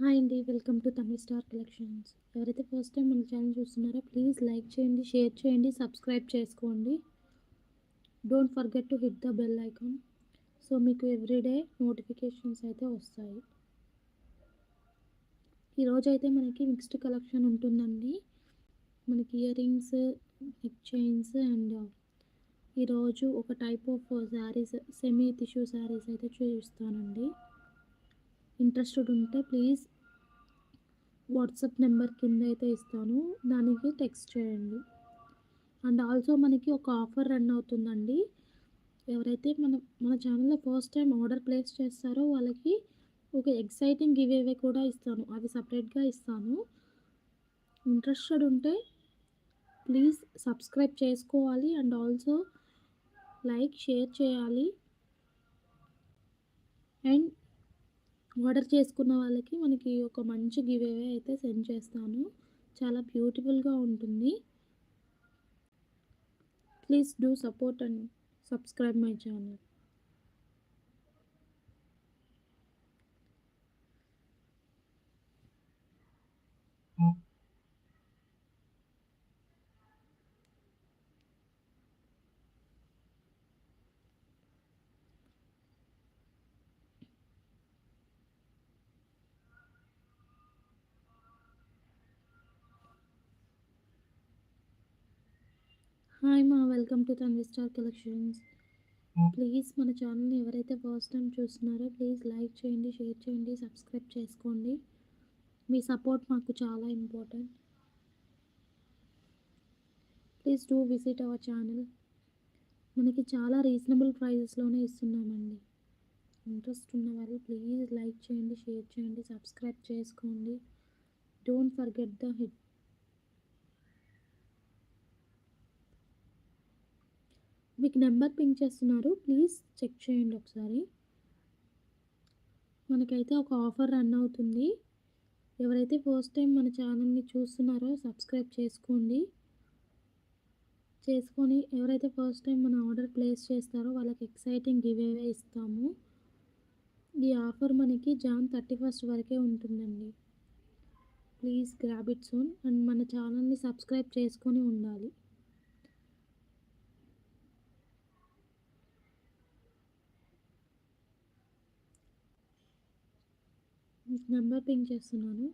Hi అండి. Welcome to Tamil star collections. ఎవరైతే first time మన ఛానల్ చూస్తున్నారో ప్లీజ్ లైక్ చేయండి, షేర్ చేయండి, సబ్స్క్రైబ్ చేసుకోండి. Don't forget to hit the bell icon. So మీకు ఎవ్రీడే నోటిఫికేషన్స్ అయితే వస్తాయి. ఈరోజైతే మనకి మిక్స్డ్ కలెక్షన్ ఉంటుందండి. మనకి ear rings, neck chains and ఈరోజు ఒక type of saris semi tissue saris అయితే చూపిస్తానండి. ఇంట్రెస్టెడ్ ఉంటే ప్లీజ్ వాట్సాప్ నెంబర్ కింద అయితే ఇస్తాను. దానికి టెక్స్ట్ చేయండి. అండ్ ఆల్సో మనకి ఒక ఆఫర్ రన్ అవుతుందండి. ఎవరైతే మన మన ఛానల్‌లో ఫస్ట్ టైం ఆర్డర్ ప్లేస్ చేస్తారో వాళ్ళకి ఒక ఎక్సైటింగ్ గివ్ అవే కూడా ఇస్తాను. అది సపరేట్గా ఇస్తాను. ఇంట్రెస్టెడ్ ఉంటే ప్లీజ్ సబ్స్క్రైబ్ చేసుకోవాలి. అండ్ ఆల్సో లైక్, షేర్ చేయాలి. అండ్ ఆర్డర్ చేసుకున్న వాళ్ళకి మనకి ఒక మంచి గివ్ అవే అయితే సెండ్ చేస్తాను. చాలా బ్యూటిఫుల్‌గా ఉంటుంది. Please do support and subscribe my channel. Hi మా welcome to Tanvi star collections. Please మన ఛానల్‌ని ఎవరైతే ఫస్ట్ టైమ్ చూస్తున్నారో ప్లీజ్ లైక్ చేయండి, షేర్ చేయండి, సబ్స్క్రైబ్ చేసుకోండి. మీ సపోర్ట్ మాకు చాలా important. Please do visit our channel. మనకి చాలా రీజనబుల్ ప్రైజెస్‌లోనే ఇస్తున్నామండి. ఇంట్రెస్ట్ ఉన్నవాళ్ళు ప్లీజ్ లైక్ చేయండి, షేర్ చేయండి, సబ్స్క్రైబ్ చేసుకోండి. డోంట్ ఫర్గెట్ ద హిట్ మీకు నెంబర్ పింక్ చేస్తున్నారు. ప్లీజ్ చెక్ చేయండి ఒకసారి. మనకైతే ఒక ఆఫర్ రన్ అవుతుంది. ఎవరైతే ఫస్ట్ టైం మన ఛానల్‌ని చూస్తున్నారో సబ్స్క్రైబ్ చేసుకోండి. చేసుకొని ఎవరైతే ఫస్ట్ టైం మన ఆర్డర్ ప్లేస్ చేస్తారో వాళ్ళకి ఎక్సైటింగ్ గివేవే ఇస్తాము. ఈ ఆఫర్ మనకి జాన్ 31 వరకే ఉంటుందండి. Please grab it soon and మన ఛానల్‌ని సబ్స్క్రైబ్ చేసుకొని ఉండాలి. నెంబర్ పింగ్ చేస్తున్నాను.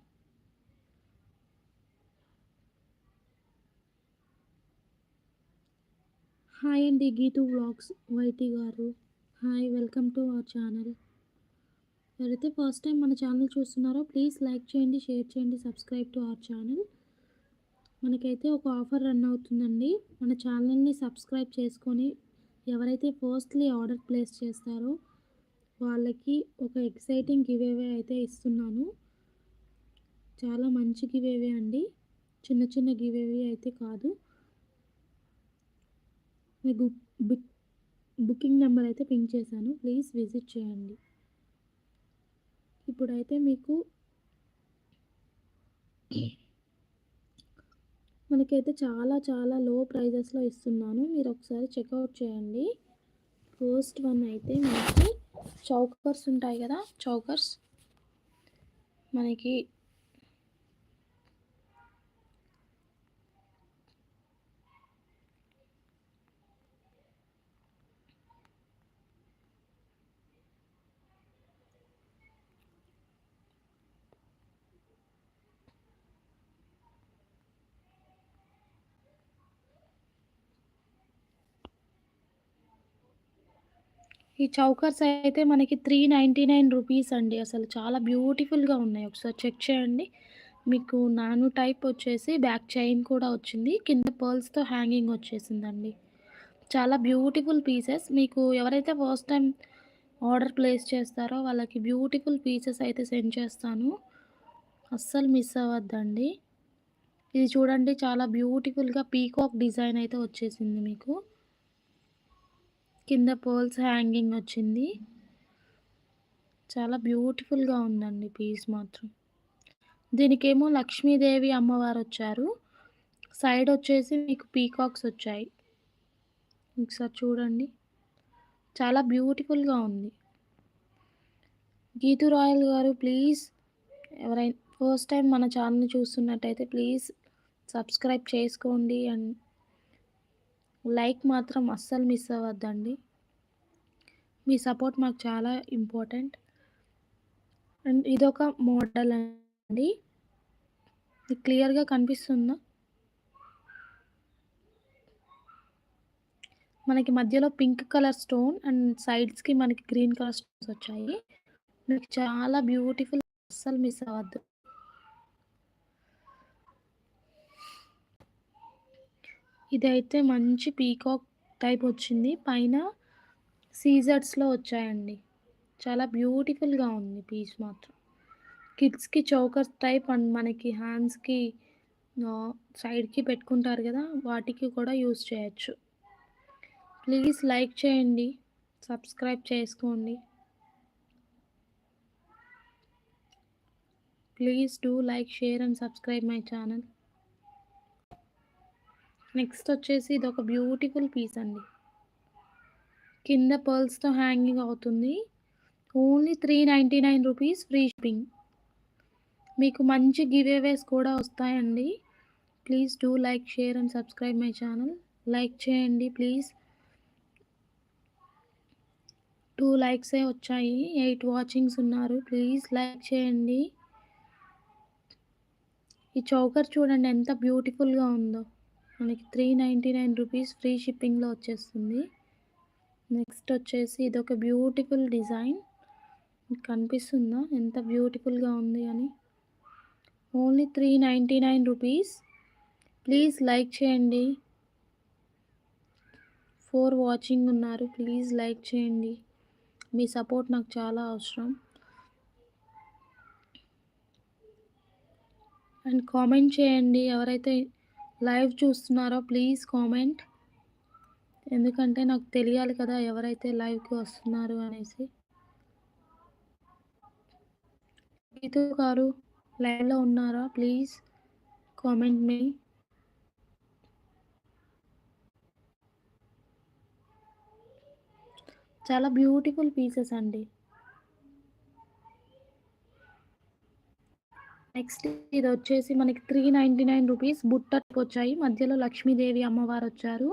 హాయ్ అండి. Geethu vlogs YT garu. Hi welcome to our channel. ఎవరైతే ఫస్ట్ టైం మన ఛానల్ చూస్తున్నారో ప్లీజ్ లైక్ చేయండి, షేర్ చేయండి, సబ్స్క్రైబ్ టు అవర్ ఛానల్. మనకైతే ఒక ఆఫర్ రన్ అవుతుందండి. మన ఛానల్‌ని సబ్స్క్రైబ్ చేసుకొని ఎవరైతే ఫస్ట్‌లీ ఆర్డర్ ప్లేస్ చేస్తారో వాళ్ళకి ఒక ఎక్సైటింగ్ గివేవే అయితే ఇస్తున్నాను. చాలా మంచి గివేవే అండి. చిన్న చిన్న గివేవే అయితే కాదు. మీకు బుక్ బుకింగ్ నెంబర్ అయితే పింక్ చేశాను. ప్లీజ్ విజిట్ చేయండి. ఇప్పుడైతే మీకు మనకైతే చాలా చాలా లో ప్రైజెస్‌లో ఇస్తున్నాను. మీరు ఒకసారి చెక్అవుట్ చేయండి. ఫస్ట్ వన్ అయితే మనకి చౌకర్స్ ఉంటాయి కదా! చౌకర్స్. మనకి ఈ చౌకర్స్ అయితే మనకి 399 రూపీస్ అండి. అసలు చాలా బ్యూటిఫుల్‌గా ఉన్నాయి. ఒకసారి చెక్ చేయండి. మీకు నాను టైప్ వచ్చేసి బ్యాక్ చైన్ కూడా వచ్చింది. కింద పర్ల్స్‌తో హ్యాంగింగ్ వచ్చేసిందండి. చాలా బ్యూటిఫుల్ పీసెస్. మీకు ఎవరైతే ఫస్ట్ టైం ఆర్డర్ ప్లేస్ చేస్తారో వాళ్ళకి బ్యూటిఫుల్ పీసెస్ అయితే సెండ్ చేస్తాను. అస్సలు మిస్ అవ్వద్దండి. ఇది చూడండి చాలా బ్యూటిఫుల్‌గా పీకాక్ డిజైన్ అయితే వచ్చేసింది మీకు. కింద పోల్స్ హ్యాంగింగ్ వచ్చింది. చాలా బ్యూటిఫుల్‌గా ఉందండి పీస్ మాత్రం. దీనికేమో లక్ష్మీదేవి అమ్మవారు వచ్చారు సైడ్ వచ్చేసి మీకు పీకాక్స్ వచ్చాయి. ఒకసారి చూడండి. చాలా బ్యూటిఫుల్‌గా ఉంది. గీతూ రాయల్ గారు ప్లీజ్ ఎవరైనా ఫస్ట్ టైం మన ఛానల్ చూస్తున్నట్టయితే ప్లీజ్ సబ్స్క్రైబ్ చేసుకోండి అండ్ లైక్ మాత్రం అస్సలు మిస్ అవ్వద్దండి. మీ సపోర్ట్ మాకు చాలా ఇంపార్టెంట్. అండ్ ఇదొక మోడల్ అండి. క్లియర్‌గా కనిపిస్తుందా? మనకి మధ్యలో పింక్ కలర్ స్టోన్ అండ్ సైడ్స్‌కి మనకి గ్రీన్ కలర్ స్టోన్స్ వచ్చాయి. మీకు చాలా బ్యూటిఫుల్ అస్సలు మిస్ అవ్వద్దు. ఇదైతే మంచి పీకాక్ టైప్ వచ్చింది. పైన సీజర్స్‌లో వచ్చాయండి. చాలా బ్యూటిఫుల్‌గా ఉంది పీస్ మాత్రం. కిడ్స్‌కి చోకర్ టైప్ అండ్ మనకి హ్యాండ్స్‌కి సైడ్‌కి పెట్టుకుంటారు కదా వాటికి కూడా యూజ్ చేయొచ్చు. ప్లీజ్ లైక్ చేయండి. సబ్స్క్రైబ్ చేసుకోండి. Please do like, share and subscribe my channel. Next వచ్చేసి ఇది ఒక బ్యూటిఫుల్ పీస్ అండి. కింద పర్ల్స్‌తో హ్యాంగింగ్ అవుతుంది. Only three ninety nine rupees free shipping. మీకు మంచి గివేవేస్ కూడా వస్తాయండి. Please do like, share and subscribe my channel. Like చేయండి ప్లీజ్. టూ లైక్సే వచ్చాయి. ఎయిట్ వాచింగ్స్ ఉన్నారు. ప్లీజ్ లైక్ చేయండి. ఈ చౌకర్ చూడండి ఎంత బ్యూటిఫుల్‌గా ఉందో. మనకి three ninety nine rupees free షిప్పింగ్‌లో వచ్చేస్తుంది. నెక్స్ట్ వచ్చేసి ఇది ఒక బ్యూటిఫుల్ డిజైన్. కనిపిస్తుందా? ఎంత బ్యూటిఫుల్‌గా ఉంది అని. Only three ninety nine rupees please like చేయండి. ఫోర్ వాచింగ్ ఉన్నారు. ప్లీజ్ లైక్ చేయండి. మీ సపోర్ట్ నాకు చాలా అవసరం. అండ్ కామెంట్ చేయండి. ఎవరైతే లైవ్ చూస్తున్నారో ప్లీజ్ కామెంట్. ఎందుకంటే నాకు తెలియాలి కదా! ఎవరైతే లైవ్‌కి వస్తున్నారు అనేసి. గీతు గారు లైవ్‌లో ఉన్నారా? Please comment me. చాలా బ్యూటిఫుల్ పీసెస్ అండి. నెక్స్ట్ ఇది వచ్చేసి మనకి త్రీ నైంటీ నైన్ రూపీస్ బుట్టకు వచ్చాయి. మధ్యలో లక్ష్మీదేవి అమ్మవారు వచ్చారు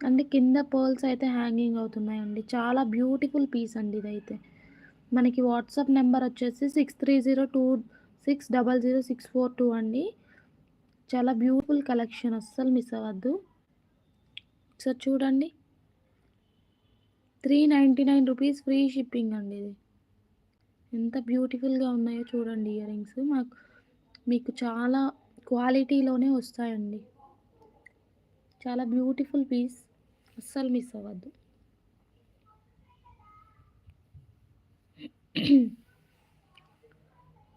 అండ్ కింద పర్ల్స్ అయితే హ్యాంగింగ్ అవుతున్నాయండి. చాలా బ్యూటిఫుల్ పీస్ అండి ఇదైతే. మనకి వాట్సాప్ నెంబర్ వచ్చేసి 6302600642 అండి. చాలా బ్యూటిఫుల్ కలెక్షన్ అస్సలు మిస్ అవ్వద్దు. ఒకసారి చూడండి. Three ninety nine rupees free shipping అండి ఇది. ఎంత బ్యూటిఫుల్‌గా ఉన్నాయో చూడండి ఇయర్ రింగ్స్. మాకు మీకు చాలా క్వాలిటీలోనే వస్తాయండి. చాలా బ్యూటిఫుల్ పీస్. అస్సలు మిస్ అవ్వద్దు.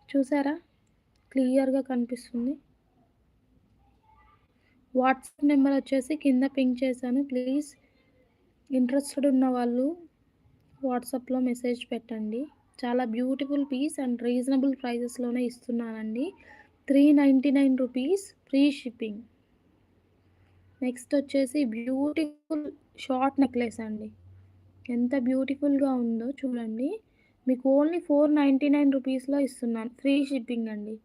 చూసారా? క్లియర్‌గా కనిపిస్తుంది. వాట్సాప్ నెంబర్ వచ్చేసి కింద పింక్ చేశాను. ప్లీజ్ ఇంట్రెస్టెడ్ ఉన్న వాళ్ళు వాట్సాప్‌లో మెసేజ్ పెట్టండి. చాలా బ్యూటిఫుల్ పీస్ అండ్ రీజనబుల్ ప్రైజెస్‌లోనే ఇస్తున్నానండి. Three ninety nine rupees free shipping. Next వచ్చేసి బ్యూటిఫుల్ షార్ట్ నెక్లెస్ అండి. ఎంత బ్యూటిఫుల్‌గా ఉందో చూడండి. మీకు ఓన్లీ ఫోర్ నైంటీ నైన్ రూపీస్లో ఇస్తున్నాను. ఫ్రీ షిప్పింగ్ అండి.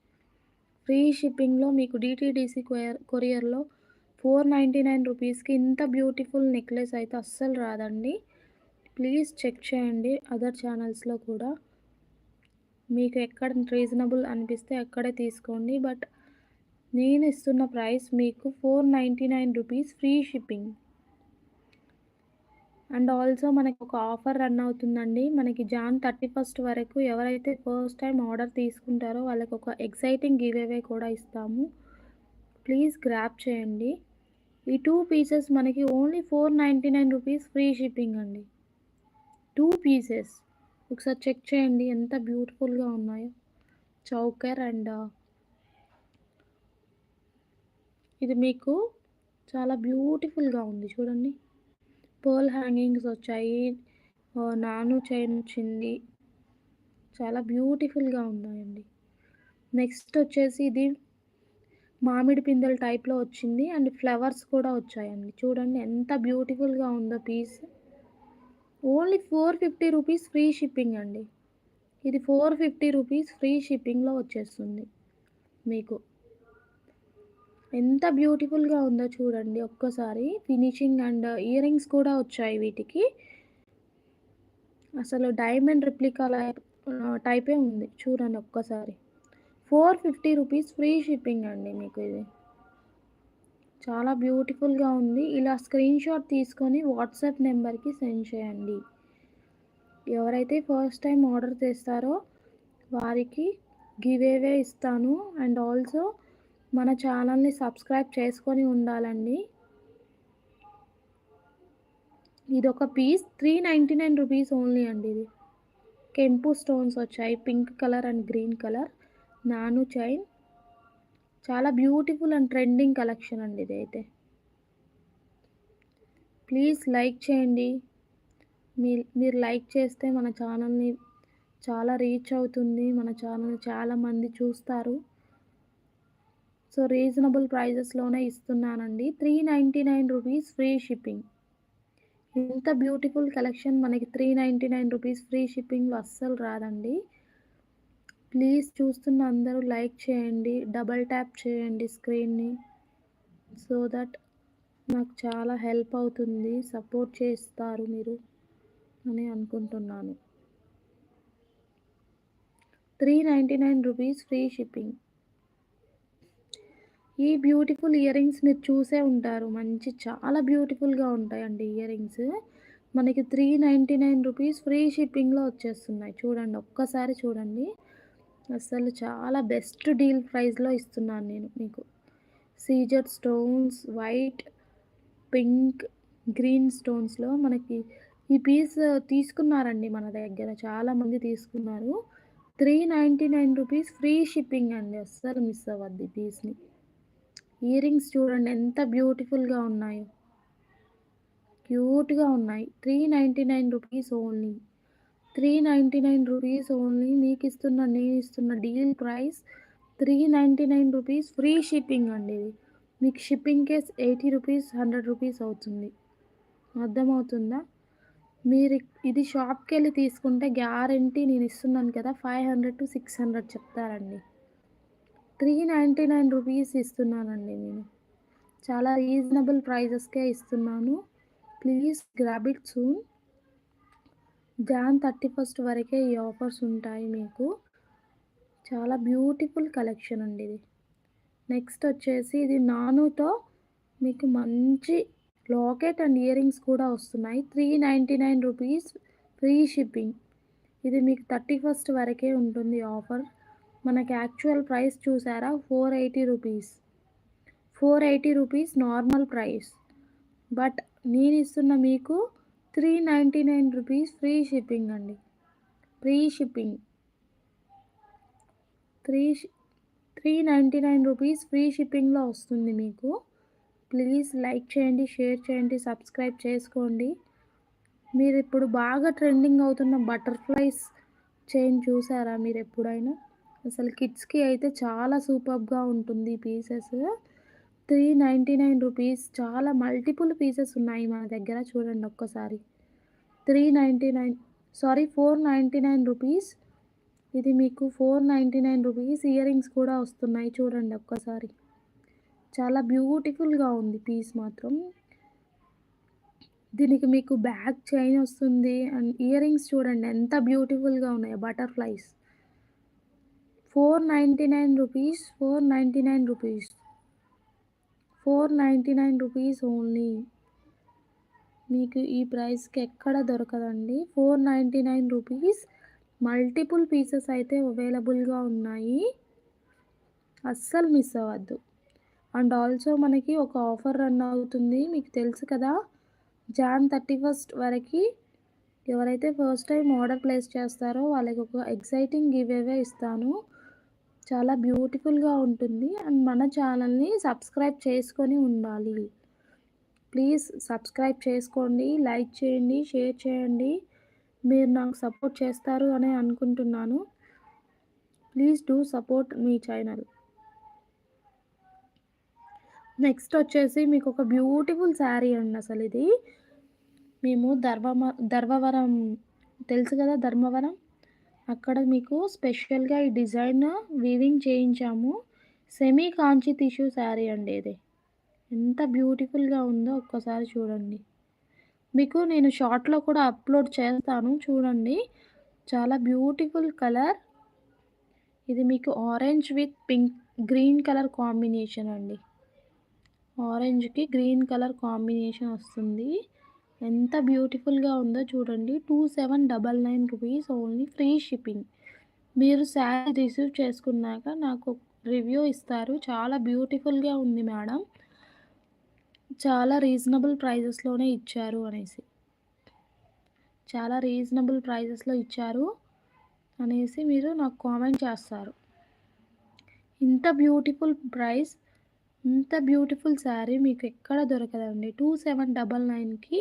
ఫ్రీ షిప్పింగ్‌లో మీకు డీటీడీసీ కొయర్ కొరియర్‌లో ఫోర్ నైంటీ నైన్ రూపీస్కి ఇంత బ్యూటిఫుల్ నెక్లెస్ అయితే అస్సలు రాదండి. ప్లీజ్ చెక్ చేయండి అదర్ ఛానల్స్‌లో కూడా. మీకు ఎక్కడ రీజనబుల్ అనిపిస్తే అక్కడే తీసుకోండి. బట్ నేను ఇస్తున్న ప్రైస్ మీకు four ninety nine rupees free shipping. And also మనకి ఒక ఆఫర్ రన్ అవుతుందండి. మనకి జాన్ 31 వరకు ఎవరైతే ఫస్ట్ టైం ఆర్డర్ తీసుకుంటారో వాళ్ళకి ఒక ఎక్సైటింగ్ గివేవే కూడా ఇస్తాము. ప్లీజ్ గ్రాప్ చేయండి. ఈ టూ పీసెస్ మనకి only four ninety nine rupees free shipping అండి. Two pieces. ఒకసారి చెక్ చేయండి ఎంత బ్యూటిఫుల్‌గా ఉన్నాయో. చౌకర్ అండ్ ఇది మీకు చాలా బ్యూటిఫుల్‌గా ఉంది చూడండి. పర్ల్ హ్యాంగింగ్స్ వచ్చాయి. నాను చైన్ వచ్చింది. చాలా బ్యూటిఫుల్‌గా ఉన్నాయండి. నెక్స్ట్ వచ్చేసి ఇది మామిడి పిందెల టైప్‌లో వచ్చింది. అండ్ ఫ్లవర్స్ కూడా వచ్చాయండి. చూడండి ఎంత బ్యూటిఫుల్‌గా ఉందో piece. Only four fifty rupees free shipping అండి. ఇది ఫోర్ ఫిఫ్టీ రూపీస్ ఫ్రీ షిప్పింగ్లో వచ్చేస్తుంది మీకు. ఎంత బ్యూటిఫుల్గా ఉందో చూడండి ఒక్కసారి. ఫినిషింగ్ అండ్ ఇయర్ రింగ్స్ కూడా వచ్చాయి వీటికి. అసలు డైమండ్ రిప్లికా టైపే ఉంది. చూడండి ఒక్కసారి. Four fifty rupees free shipping అండి మీకు ఇది. చాలా బ్యూటిఫుల్గా ఉంది. ఇలా స్క్రీన్ షాట్ తీసుకొని వాట్సాప్ నెంబర్కి సెండ్ చేయండి. ఎవరైతే ఫస్ట్ టైం ఆర్డర్ చేస్తారో వారికి గివేవే ఇస్తాను. అండ్ ఆల్సో మన ఛానల్ని సబ్స్క్రైబ్ చేసుకొని ఉండాలండి. ఇది ఒక piece. Three ninety nine rupees only అండి ఇది. కెంపు స్టోన్స్ వచ్చాయి. Pink colour and green colour. నాను చైన్. చాలా బ్యూటిఫుల్ అండ్ ట్రెండింగ్ కలెక్షన్ అండి ఇది అయితే ప్లీజ్ లైక్ చేయండి. మీ మీరు లైక్ చేస్తే మన ఛానల్ని చాలా రీచ్ అవుతుంది. మన ఛానల్ చాలామంది చూస్తారు. సో రీజనబుల్ ప్రైజెస్లోనే ఇస్తున్నానండి. Three ninety nine rupees free shipping ఇంత బ్యూటిఫుల్ కలెక్షన్ మనకి three ninety nine rupees free షిప్పింగ్లో అస్సలు రాదండి. ప్లీజ్ చూస్తున్న అందరూ లైక్ చేయండి డబల్ ట్యాప్ చేయండి స్క్రీన్ని. సో దట్ నాకు చాలా హెల్ప్ అవుతుంది సపోర్ట్ చేస్తారు మీరు అని అనుకుంటున్నాను. Three ninety nine rupees free shipping. ఈ బ్యూటిఫుల్ ఇయరింగ్స్ మీరు చూసే ఉంటారు. మంచి చాలా బ్యూటిఫుల్గా ఉంటాయండి ఇయరింగ్స్. రింగ్స్ మనకి three ninety nine rupees free షిప్పింగ్లో వచ్చేస్తున్నాయి. చూడండి ఒక్కసారి చూడండి. అసలు చాలా బెస్ట్ డీల్ ప్రైస్లో ఇస్తున్నాను నేను మీకు. సీజర్ స్టోన్స్ వైట్ పింక్ గ్రీన్ స్టోన్స్లో మనకి ఈ పీస్ తీసుకున్నారండి మన దగ్గర. చాలామంది తీసుకున్నారు. Three ninety nine rupees free shipping అండి. అస్సలు మిస్ అవ్వద్ది ఈ పీస్ని. ఇయర్ రింగ్స్ చూడండి ఎంత బ్యూటిఫుల్గా ఉన్నాయో. క్యూట్గా ఉన్నాయి. Three ninety nine rupees only. Three ninety nine rupees only. మీకు ఇస్తున్న నేను ఇస్తున్న deal price three ninety nine rupees. Free shipping అండి ఇది. మీకు shipping case eighty rupees hundred rupees అవుతుంది. అర్థమవుతుందా? మీరు ఇది షాప్కి వెళ్ళి తీసుకుంటే గ్యారంటీ నేను ఇస్తున్నాను కదా five hundred to six hundred చెప్తారండి. త్రీ నైంటీ నైన్ రూపీస్ ఇస్తున్నానండి నేను. చాలా రీజనబుల్ ప్రైజెస్కే ఇస్తున్నాను. Please grab it soon. Jan thirty first వరకే ఈ ఆఫర్స్ ఉంటాయి మీకు. చాలా బ్యూటిఫుల్ కలెక్షన్ అండి ఇది. నెక్స్ట్ వచ్చేసి ఇది నానుతో మీకు మంచి లాకెట్ అండ్ ఇయర్ రింగ్స్ కూడా వస్తున్నాయి. Three ninety nine rupees free shipping. ఇది మీకు థర్టీ ఫస్ట్ వరకే ఉంటుంది ఆఫర్. మనకి యాక్చువల్ ప్రైస్ చూసారా? Four eighty rupees. Four eighty rupees normal price. But నేను ఇస్తున్న మీకు three ninety nine rupees free shipping అండి. Free shipping. Three three ninety nine rupees free షిప్పింగ్లో వస్తుంది మీకు. ప్లీజ్ లైక్ చేయండి షేర్ చేయండి సబ్స్క్రైబ్ చేసుకోండి. మీరు ఇప్పుడు బాగా ట్రెండింగ్ అవుతున్న బటర్ఫ్లైస్ చైన్ చూసారా మీరు ఎప్పుడైనా? అసలు కిడ్స్కి అయితే చాలా సూపర్గా ఉంటుంది pieces. Three ninety nine rupees చాలా మల్టిపుల్ పీసెస్ ఉన్నాయి మన దగ్గర చూడండి ఒక్కసారి. Three ninety nine sorry four ninety nine rupees. ఇది మీకు four ninety nine rupees earrings కూడా వస్తున్నాయి చూడండి ఒక్కసారి. చాలా బ్యూటిఫుల్గా ఉంది పీస్ మాత్రం. దీనికి మీకు బ్యాక్ చైన్ వస్తుంది అండ్ ఇయర్ రింగ్స్ చూడండి ఎంత బ్యూటిఫుల్గా ఉన్నాయో butterflies. Four ninety nine rupees four ninety nine rupees. Four ninety nine rupees only. మీకు ఈ ప్రైస్కి ఎక్కడ దొరకదండి? Four ninety nine rupees. Multiple pieces అయితే అవైలబుల్గా ఉన్నాయి. అస్సలు మిస్ అవ్వద్దు. అండ్ ఆల్సో మనకి ఒక ఆఫర్ రన్ అవుతుంది. మీకు తెలుసు కదా? జాన్ థర్టీ ఫస్ట్ వరకు ఎవరైతే ఫస్ట్ టైం ఆర్డర్ ప్లేస్ చేస్తారో వాళ్ళకి ఒక ఎక్సైటింగ్ గివ్ అవే ఇస్తాను. చాలా బ్యూటిఫుల్గా ఉంటుంది. అండ్ మన ఛానల్ని సబ్స్క్రైబ్ చేసుకొని ఉండాలి. ప్లీజ్ సబ్స్క్రైబ్ చేసుకోండి లైక్ చేయండి షేర్ చేయండి. మీరు నాకు సపోర్ట్ చేస్తారు అని అనుకుంటున్నాను. ప్లీజ్ డూ సపోర్ట్ మీ ఛానల్. నెక్స్ట్ వచ్చేసి మీకు ఒక బ్యూటిఫుల్ శారీ అండి అసలు ఇది. మేము ధర్మ ధర్మవరం తెలుసు కదా ధర్మవరం? అక్కడ మీకు స్పెషల్‌గా ఈ డిజైన్ వీవింగ్ చేయించాము. సెమీ కాంచి టిష్యూ శారీ అండి ఇది. ఎంత బ్యూటిఫుల్‌గా ఉందో ఒక్కసారి చూడండి. మీకు నేను షార్ట్‌లో కూడా అప్‌లోడ్ చేస్తాను చూడండి. చాలా బ్యూటిఫుల్ కలర్. ఇది మీకు orange with pink green colour combination అండి. ఆరెంజ్‌కి గ్రీన్ కలర్ కాంబినేషన్ వస్తుంది. ఎంత బ్యూటిఫుల్‌గా ఉందో చూడండి. 2799 రూపీస్ ఓన్లీ ఫ్రీ షిప్పింగ్. మీరు శారీ రిసీవ్ చేసుకున్నాక నాకు రివ్యూ ఇస్తారు. చాలా బ్యూటిఫుల్‌గా ఉంది మేడం. చాలా రీజనబుల్ ప్రైజెస్‌లోనే ఇచ్చారు అనేసి. చాలా రీజనబుల్ ప్రైజెస్‌లో ఇచ్చారు అనేసి మీరు నాకు కామెంట్ చేస్తారు. ఇంత బ్యూటిఫుల్ ప్రైస్, ఇంత బ్యూటిఫుల్ శారీ మీకు ఎక్కడ దొరకదండి. 2799కి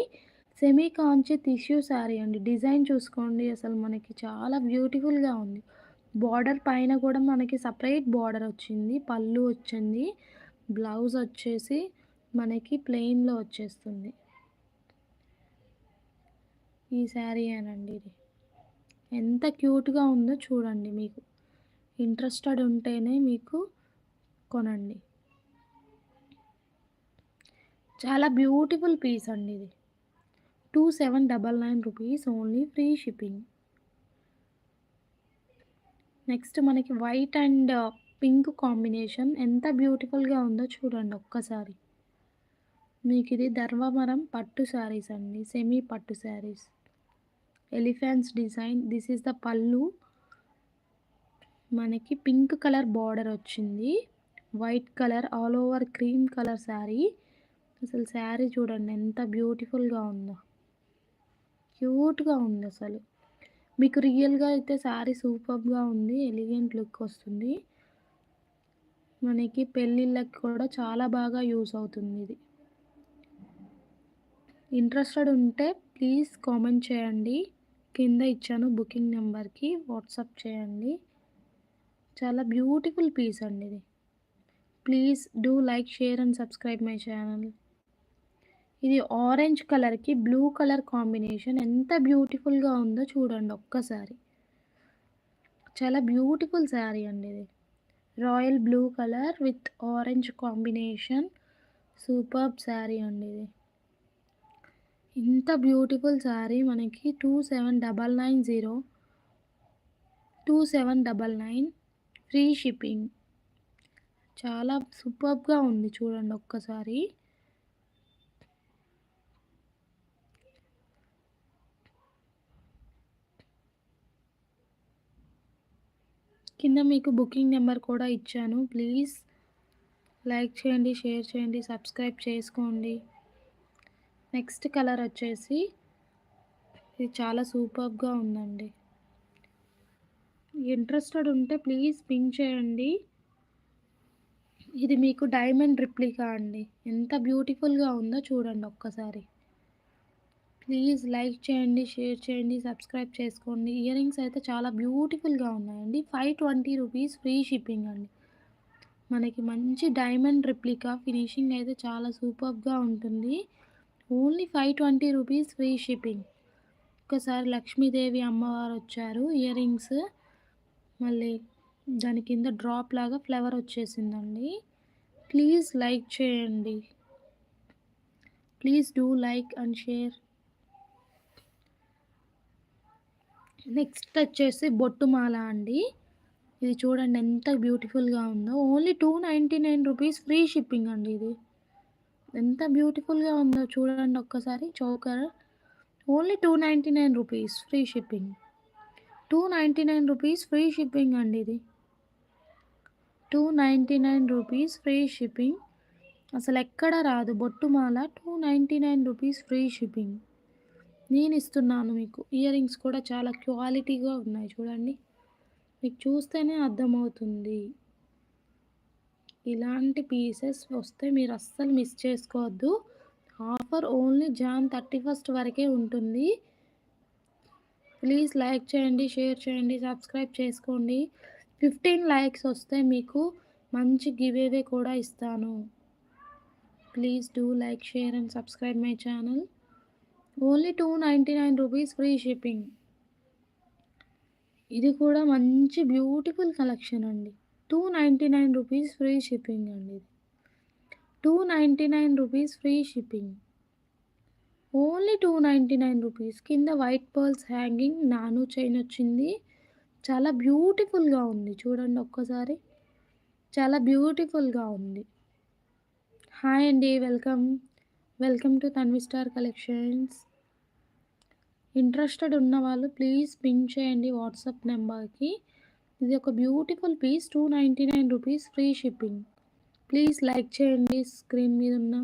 సెమీ కాంచి టిష్యూ శారీ అండి. డిజైన్ చూసుకోండి అసలు మనకి చాలా బ్యూటిఫుల్‌గా ఉంది. బార్డర్ పైన కూడా మనకి సపరేట్ బార్డర్ వచ్చింది. పళ్ళు వచ్చింది. బ్లౌజ్ వచ్చేసి మనకి ప్లెయిన్‌లో వచ్చేస్తుంది. ఈ శారీయేనండి ఇది. ఎంత క్యూట్‌గా ఉందో చూడండి మీకు. ఇంట్రెస్టెడ్ ఉంటేనే మీకు కొనండి. చాలా బ్యూటిఫుల్ పీస్ అండి ఇది. 2799 rupees only free shipping. Next మనకి వైట్ అండ్ పింక్ కాంబినేషన్ ఎంత బ్యూటిఫుల్‌గా ఉందో చూడండి ఒక్కసారి. మీకు ఇది ధర్మవరం పట్టు శారీస్ అండి. సెమీ పట్టు saris. Elephants design. This is the pallu. మనకి పింక్ కలర్ బార్డర్ వచ్చింది. White colour all over cream colour sari. అసలు శారీ చూడండి ఎంత బ్యూటిఫుల్‌గా ఉందో. క్యూట్‌గా ఉంది అసలు మీకు రియల్‌గా అయితే శారీ సూపర్గా ఉంది. ఎలిగెంట్ లుక్ వస్తుంది. మనకి పెళ్ళిళ్ళకి కూడా చాలా బాగా యూస్ అవుతుంది ఇది. ఇంట్రెస్టెడ్ ఉంటే ప్లీజ్ కామెంట్ చేయండి. కింద ఇచ్చాను బుకింగ్ నెంబర్కి వాట్సాప్ చేయండి. చాలా బ్యూటిఫుల్ పీస్ అండి ఇది. Please do like, share and subscribe my channel. ఇది ఆరెంజ్ కలర్‌కి బ్లూ కలర్ కాంబినేషన్ ఎంత బ్యూటిఫుల్‌గా ఉందో చూడండి ఒక్కసారి. చాలా బ్యూటిఫుల్ శారీ అండి ఇది. Royal blue colour with orange combination. Superb sari అండి ఇది. ఇంత బ్యూటిఫుల్ శారీ మనకి 27990 2799 ఫ్రీ షిప్పింగ్. చాలా సూపర్బ్‌గా ఉంది చూడండి ఒక్కసారి. కింద మీకు బుకింగ్ నెంబర్ కూడా ఇచ్చాను. ప్లీజ్ లైక్ చేయండి, షేర్ చేయండి, సబ్స్క్రైబ్ చేసుకోండి. నెక్స్ట్ కలర్ వచ్చేసి ఇది చాలా సూపర్గా ఉందండి. ఇంట్రెస్టెడ్ ఉంటే ప్లీజ్ పింక్ చేయండి. ఇది మీకు డైమండ్ రిప్లికా అండి. ఎంత బ్యూటిఫుల్‌గా ఉందో చూడండి ఒక్కసారి. ప్లీజ్ లైక్ చేయండి, షేర్ చేయండి, సబ్స్క్రైబ్ చేసుకోండి. ఇయర్ రింగ్స్ అయితే చాలా బ్యూటిఫుల్‌గా ఉన్నాయండి. 520 రూపీస్ ఫ్రీ షిప్పింగ్ అండి. మనకి మంచి డైమండ్ రిప్లికా ఫినిషింగ్ అయితే చాలా సూపర్గా ఉంటుంది. Only 520 rupees free shipping. ఒక్కసారి లక్ష్మీదేవి అమ్మవారు వచ్చారు. ఇయర్ రింగ్స్ మళ్ళీ దాని కింద డ్రాప్ లాగా ఫ్లవర్ వచ్చేసిందండి. ప్లీజ్ లైక్ చేయండి. Please do like and share. Next వచ్చేసి బొట్టుమాల అండి. ఇది చూడండి ఎంత బ్యూటిఫుల్‌గా ఉందో. ఓన్లీ 299 రూపీస్ ఫ్రీ షిప్పింగ్ అండి ఇది. ఎంత బ్యూటిఫుల్‌గా ఉందో చూడండి ఒక్కసారి choker. Only 299 rupees free shipping. 299 rupees free shipping అండి ఇది. 299 రూపీస్ ఫ్రీ షిప్పింగ్. అసలు ఎక్కడ రాదు బొట్టుమాల two ninety nine rupees free shipping. నేను ఇస్తున్నాను మీకు. ఇయర్ రింగ్స్ కూడా చాలా క్వాలిటీగా ఉన్నాయి చూడండి. మీకు చూస్తేనే అర్థమవుతుంది. ఇలాంటి పీసెస్ వస్తే మీరు అస్సలు మిస్ చేసుకోవద్దు. ఆఫర్ ఓన్లీ జాన్ 31 వరకే ఉంటుంది. ప్లీజ్ లైక్ చేయండి, షేర్ చేయండి, సబ్స్క్రైబ్ చేసుకోండి. 15 లైక్స్ వస్తే మీకు మంచి గివేవే కూడా ఇస్తాను. Please do like, share and subscribe my channel. Only 299 rupees free shipping. ఇది కూడా మంచి బ్యూటిఫుల్ కలెక్షన్ అండి. 299 రూపీస్ ఫ్రీ షిప్పింగ్ అండి ఇది. 299 rupees free shipping. Only 299 rupees. కింద వైట్ పర్ల్స్ హ్యాంగింగ్ నాను చైన్ వచ్చింది. చాలా బ్యూటిఫుల్‌గా ఉంది. చూడండి ఒక్కసారి. చాలా బ్యూటిఫుల్‌గా ఉంది. హాయ్ అండి. Welcome. Welcome to Tanvi star collections. Interested ఉన్నవాళ్ళు ప్లీజ్ పిన్ చేయండి వాట్సాప్ నెంబర్‌కి. ఇది ఒక beautiful piece 299 rupees free shipping. Please like చేయండి. స్క్రీన్ మీద ఉన్న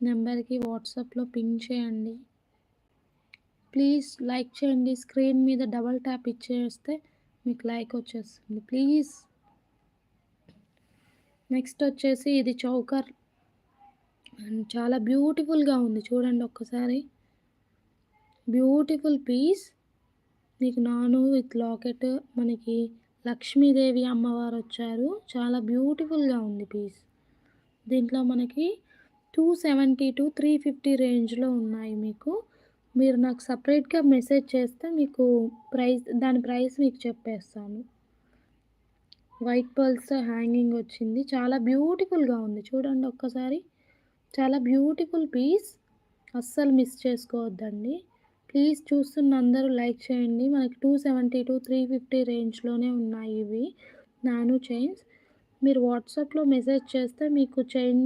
నెంబర్‌కి వాట్సాప్‌లో పిన్ చేయండి. ప్లీజ్ లైక్ చేయండి. స్క్రీన్ మీద డబుల్ ట్యాప్ ఇచ్చేస్తే మీకు లైక్ వచ్చేస్తుంది. ప్లీజ్. నెక్స్ట్ వచ్చేసి ఇది చౌకర్. అండ్ చాలా బ్యూటిఫుల్‌గా ఉంది. చూడండి ఒక్కసారి. Beautiful piece. మీకు నాను విత్ లాకెట్ మనకి లక్ష్మీదేవి అమ్మవారు వచ్చారు. చాలా బ్యూటిఫుల్‌గా ఉంది పీస్. దీంట్లో మనకి 270-350 రేంజ్‌లో ఉన్నాయి మీకు. మీరు నాకు సపరేట్గా మెసేజ్ చేస్తే మీకు ప్రైస్ దాని ప్రైస్ మీకు చెప్పేస్తాను. వైట్ పర్ల్స్ హ్యాంగింగ్ వచ్చింది. చాలా బ్యూటిఫుల్‌గా ఉంది. చూడండి ఒక్కసారి. చాలా బ్యూటిఫుల్ పీస్. అస్సలు మిస్ చేసుకోవద్దండి. ప్లీజ్ చూస్తున్న అందరూ లైక్ చేయండి. మనకి 270-350 రేంజ్‌లోనే ఉన్నాయి ఇవి నాను చైన్స్. మీరు వాట్సాప్‌లో మెసేజ్ చేస్తే మీకు చైన్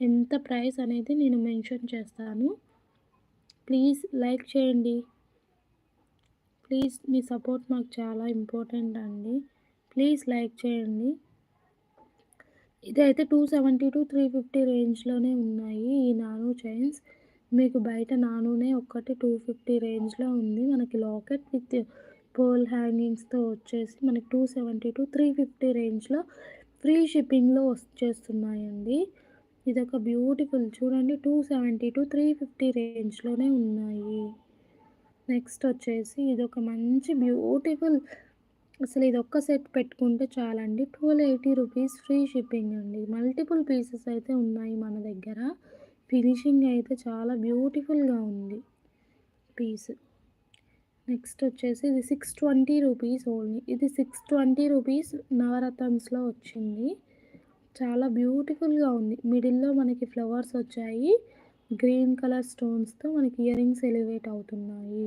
ఎంత ప్రైస్ అనేది నేను మెన్షన్ చేస్తాను. ప్లీజ్ లైక్ చేయండి. ప్లీజ్ మీ సపోర్ట్ మాకు చాలా ఇంపార్టెంట్ అండి. ప్లీజ్ లైక్ చేయండి. ఇదైతే 270-350 రేంజ్‌లోనే ఉన్నాయి ఈ నాను చైన్స్. మీకు బయట నానునే ఒక్కటి 250 రేంజ్‌లో ఉంది. మనకి లాకెట్ విత్ పోల్ హ్యాంగింగ్స్‌తో వచ్చేసి మనకి 270-350 రేంజ్‌లో ఫ్రీ షిప్పింగ్‌లో వచ్చేస్తున్నాయండి. ఇది ఒక బ్యూటిఫుల్ చూడండి 270-350 రేంజ్‌లోనే ఉన్నాయి. నెక్స్ట్ వచ్చేసి ఇది ఒక మంచి బ్యూటిఫుల్ అసలు ఇది ఒక్క సెట్ పెట్టుకుంటే చాలండి. 1280 రూపీస్ ఫ్రీ షిప్పింగ్ అండి. మల్టిపుల్ పీసెస్ అయితే ఉన్నాయి మన దగ్గర. ఫినిషింగ్ అయితే చాలా బ్యూటిఫుల్‌గా ఉంది పీస్. నెక్స్ట్ వచ్చేసి ఇది 620 రూపీస్ ఓన్లీ. ఇది 620 రూపీస్ నవరత్నాస్‌లో వచ్చింది. చాలా బ్యూటిఫుల్‌గా ఉంది. మిడిల్‌లో మనకి ఫ్లవర్స్ వచ్చాయి. గ్రీన్ కలర్ స్టోన్స్‌తో మనకి ఇయర్ రింగ్స్ ఎలివేట్ అవుతున్నాయి.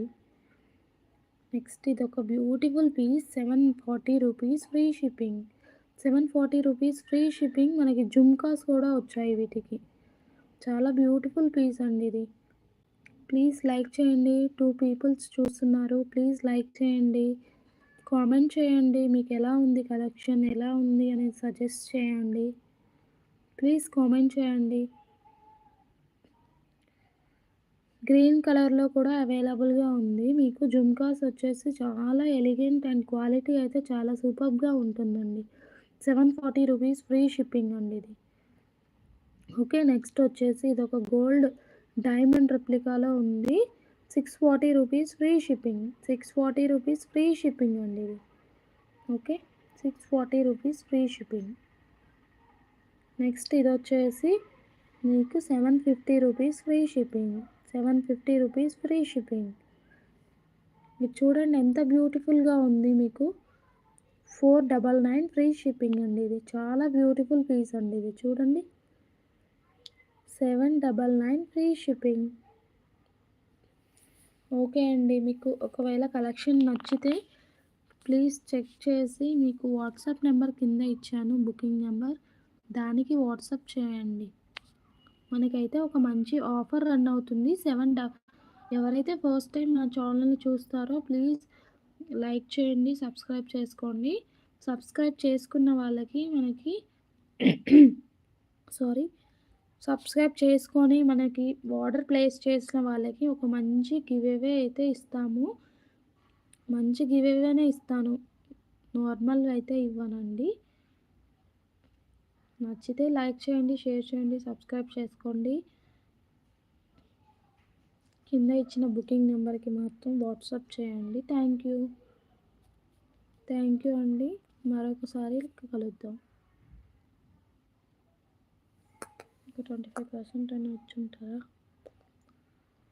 నెక్స్ట్ ఇది ఒక beautiful piece 740 rupees free shipping. 740 rupees free shipping మనకి జుమ్కాస్ కూడా వచ్చాయి వీటికి. చాలా బ్యూటిఫుల్ పీస్ అండి ఇది. ప్లీజ్ లైక్ చేయండి. టూ పీపుల్స్ చూస్తున్నారు. ప్లీజ్ లైక్ చేయండి. కామెంట్ చేయండి. మీకు ఎలా ఉంది కలెక్షన్? ఎలా ఉంది అనేది సజెస్ట్ చేయండి. ప్లీజ్ కామెంట్ చేయండి. గ్రీన్ కలర్‌లో కూడా అవైలబుల్‌గా ఉంది. మీకు జుమ్కాస్ వచ్చేసి చాలా ఎలిగెంట్ అండ్ క్వాలిటీ అయితే చాలా సూపర్గా ఉంటుందండి. 740 రూపీస్ ఫ్రీ షిప్పింగ్ అండి ఇది. ఓకే. నెక్స్ట్ వచ్చేసి ఇది ఒక గోల్డ్ డైమండ్ రెప్లికాలో ఉంది. 640 rupees free shipping. 640 rupees free shipping అండి ఇది. Okay. 640 rupees free shipping. Next ఇది వచ్చేసి మీకు 750 rupees free shipping. 750 rupees free shipping. ఇది చూడండి ఎంత బ్యూటిఫుల్‌గా ఉంది మీకు. 499 ఫ్రీ షిప్పింగ్ అండి ఇది. చాలా బ్యూటిఫుల్ పీస్ అండి ఇది చూడండి. 799 ఫ్రీ షిప్పింగ్. ఓకే అండి. మీకు ఒకవేళ కలెక్షన్ నచ్చితే ప్లీజ్ చెక్ చేసి మీకు వాట్సాప్ నెంబర్ కింద ఇచ్చాను బుకింగ్ నెంబర్. దానికి వాట్సాప్ చేయండి. మనకైతే ఒక మంచి ఆఫర్ రన్ అవుతుంది. సెవెన్ డ ఎవరైతే ఫస్ట్ టైం నా ఛానల్‌ని చూస్తారో ప్లీజ్ లైక్ చేయండి. సబ్స్క్రైబ్ చేసుకోండి. సబ్స్క్రైబ్ చేసుకున్న వాళ్ళకి మనకి సారీ. సబ్స్క్రైబ్ చేసుకొని మనకి ఆర్డర్ ప్లేస్ చేసిన వాళ్ళకి ఒక మంచి గివేవే అయితే ఇస్తాము. మంచి గివేవేనే ఇస్తాను. నార్మల్‌గా అయితే ఇవ్వనండి. నచ్చితే లైక్ చేయండి. షేర్ చేయండి. సబ్స్క్రైబ్ చేసుకోండి. కింద ఇచ్చిన బుకింగ్ నెంబర్‌కి మాత్రం వాట్సాప్ చేయండి. Thank you. థ్యాంక్ యూ అండి. మరొకసారి కలుద్దాం. ట్వంటీ ఫైవ్ పర్సెంట్ అయినా వచ్చి ఉంటారా